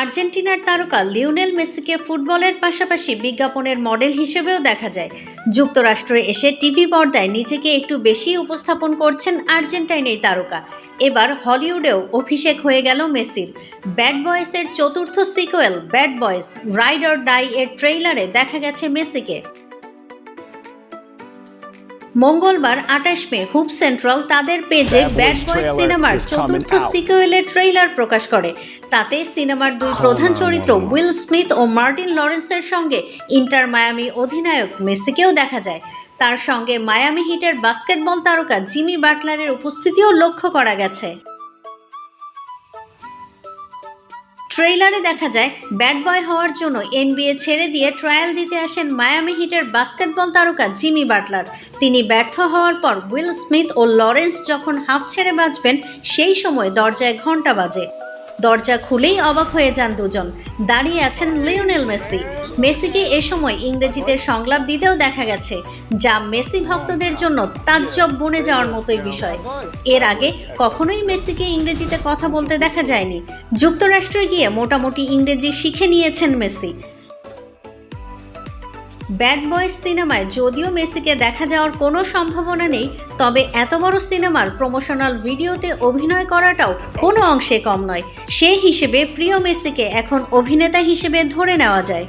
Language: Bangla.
আর্জেন্টিনার তারকা লিওনেল মেসিকে ফুটবলের পাশাপাশি বিজ্ঞাপনের মডেল হিসেবেও দেখা যায়। যুক্তরাষ্ট্রে এসে টিভি পর্দায় নিজেকে একটু বেশি উপস্থাপন করছেন আর্জেন্টাইন এই তারকা। এবার হলিউডেও অভিষেক হয়ে গেল মেসির। ব্যাড বয়েসের চতুর্থ sequel Bad Boys Ride or Die এর ট্রেইলারে দেখা গেছে মেসিকে। মঙ্গলবার আঠাশ মে হুপ সেন্ট্রাল তাদের পেজে ব্যাড বয় সিনেমার চতুর্থ. সিকুয়েলের ট্রেইলার প্রকাশ করে। তাতে সিনেমার দুই প্রধান চরিত্র উইল স্মিথ ও মার্টিন লরেন্সের সঙ্গে ইন্টার মায়ামি অধিনায়ক মেসিকেও দেখা যায়। তার সঙ্গে মায়ামি হিটের বাস্কেটবল তারকা জিমি বাটলারের উপস্থিতিও লক্ষ্য করা গেছে। ট্রেইলারে দেখা যায়, ব্যাড বয় হওয়ার জন্য এনবিএ ছেড়ে দিয়ে ট্রায়াল দিতে আসেন মায়ামি হিটের বাস্কেটবল তারকা জিমি বাটলার। তিনি ব্যর্থ হওয়ার পর উইল স্মিথ ও লরেন্স যখন হাফ ছেড়ে বাঁচবেন, সেই সময় দরজায় ঘণ্টা বাজে। দরজা খুলেই অবাক হয়ে যান দুজন। দাঁড়িয়ে আছেন লিওনেল মেসি। মেসিকে এ সময় ইংরেজিতে সংলাপ দিতেও দেখা গেছে, যা মেসি ভক্তদের জন্য তাজ্জব বনে যাওয়ার মতোই বিষয়। এর আগে কখনোই মেসিকে ইংরেজিতে কথা বলতে দেখা যায়নি। যুক্তরাষ্ট্রে গিয়ে মোটামুটি ইংরেজি শিখে নিয়েছেন মেসি। ব্যাড বয়েস সিনেমায় যদিও মেসিকে দেখা যাওয়ার কোনো সম্ভাবনা নেই, তবে এত বড় সিনেমার প্রমোশনাল ভিডিওতে অভিনয় করাটাও কোনো অংশে কম নয়। সে হিসেবে প্রিয় মেসিকে এখন অভিনেতা হিসেবে ধরে নেওয়া যায়।